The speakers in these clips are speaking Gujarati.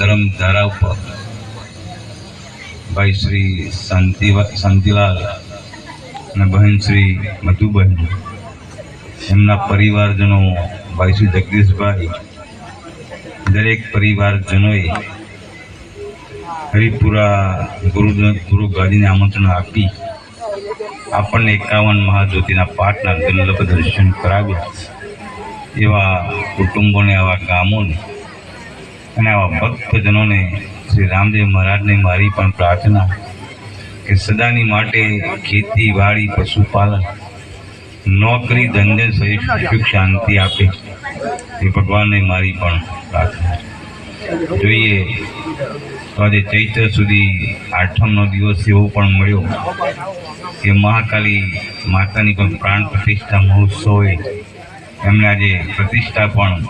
ધર્મધારા ઉપર ભાઈ શ્રી શાંતિ શાંતિલાલ અને બહેન શ્રી મધુબહેન. એમના પરિવારજનો ભાઈ શ્રી જગદીશભાઈ, દરેક પરિવારજનોએ હરિપુરા ગુરુ ગુરુ ગાદીને આમંત્રણ આપી આપણને એકાવન મહાજ્યોતિના પાઠના દુર્લભ દર્શન કરાવ્યા. એવા કુટુંબોને, આવા ગામોને અને આવા ભક્તજનોને શ્રી રામદેવ મહારાજને મારી પણ પ્રાર્થના કે સદાની માટે ખેતીવાડી પશુપાલન, નોકરી, ધંધે સહિત સુખ શાંતિ આપે. એ ભગવાનને મારી પણ પ્રાર્થના. જોઈએ, તો આજે ચૈત્ર સુધી આઠમનો દિવસ એવો પણ મળ્યો કે મહાકાલી માતાની પણ પ્રાણ પ્રતિષ્ઠા મહોત્સવે એમણે આજે પ્રતિષ્ઠા પણ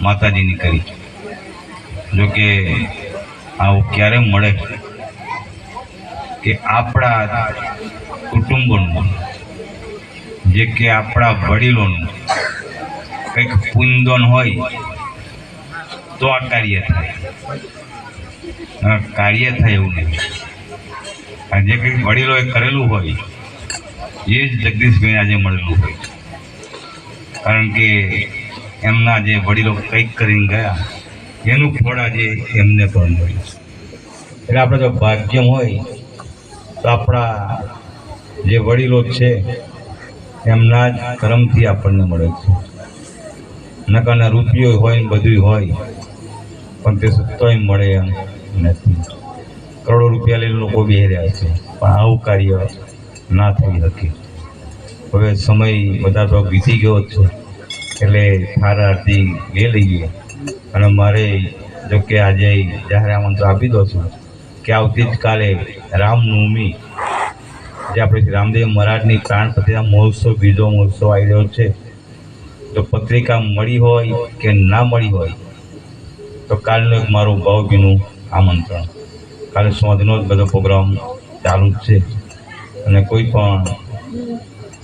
માતાજીની કરી. જોકે આવું ક્યારે મળે કે આપણા કુટુંબોનું, જે કે આપણા વડીલોનું કંઈક પુંદન હોય તો આ કાર્ય થાય. કાર્ય થાય એવું નહીં. જે કંઈક વડીલોએ કરેલું હોય, એ જ જગદીશભાઈ આજે મળેલું હોય. કારણ કે એમના જે વડીલો કંઈક કરીને ગયા એનું ફળ આજે એમને પણ મળ્યું એટલે આપણે જો ભાગ્યમ હોય, તો આપણા જે વડીલો છે, એમના જ કર્મથી આપણને મળે છે. નકાના રૂપિયો હોય ને બધું હોય, પણ તે સત્તોય મળે એમ નથી. કરોડો રૂપિયા લઈને લોકો બેહી રહ્યા છે, પણ આવું કાર્ય ના થઈ શકે. હવે સમય બધા તો વીતી ગયો છે, એટલે થાર આરતી લઈ લઈએ. અને મારે જો કે આજે જાહેર આમંત્રણ આપી દો છું કે આવતી જ કાલે રામનવમી, જે આપણે શ્રી રામદેવ મહારાજની પ્રાણ મહોત્સવ, બીજો મહોત્સવ આવી રહ્યો છે. તો પત્રિકા મળી હોય કે ના મળી હોય, તો કાલનું એક મારું ભાવભીનું આમંત્રણ. કાલે સોંધનો જ બધો પ્રોગ્રામ ચાલુ જ છે. અને કોઈ પણ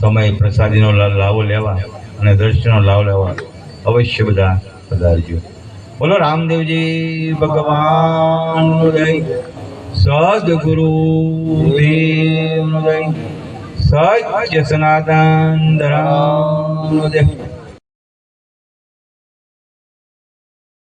સમય પ્રસાદીનો લાવો લેવા અને દર્શનનો લાવો લેવા અવશ્ય બધા પધારજો. બોલો રામદેવજી ભગવાન સદગુરુ દેવ સત્ય સનાતન ધરામ